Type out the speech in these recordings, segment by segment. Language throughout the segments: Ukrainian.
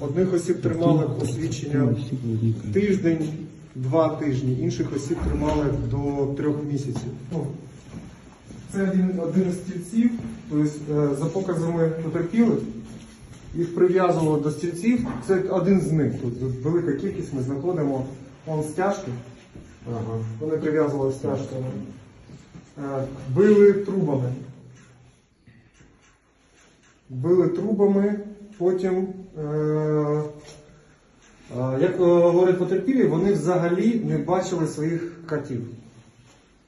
Одних осіб тримали посвідчення тиждень, два тижні, інших осіб тримали до трьох місяців. Ну, це один, один з стільців, тобто е, за показами потерпілих, їх прив'язували до стільців. Це один з них. Тут велика кількість ми знаходимо. Вон стяжки. Ага. Вони прив'язували стяжками. Е, Били трубами. Били трубами, потім, е, е, як е, говорять потерпілі, вони взагалі не бачили своїх катів.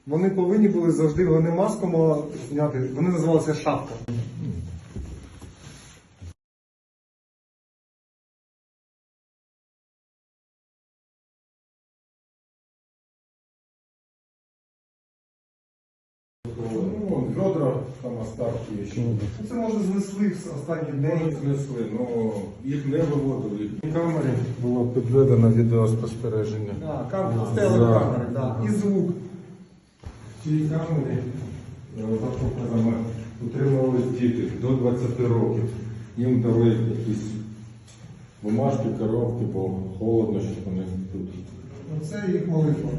Вони повинні були завжди, вони маском зняти, вони називалися шапка. Ну, ведра там остатки еще. Ну, Це може знесли в останній Може знесли, але їх не виводили. В камері було підведено відеоспостереження. Да, кам... стояли Да. і звук. Е, за утримувались діти до 20 років. Їм дали якісь бумажки, коробки, бо холодно, щоб вони тут. Ну, Це їх молитва.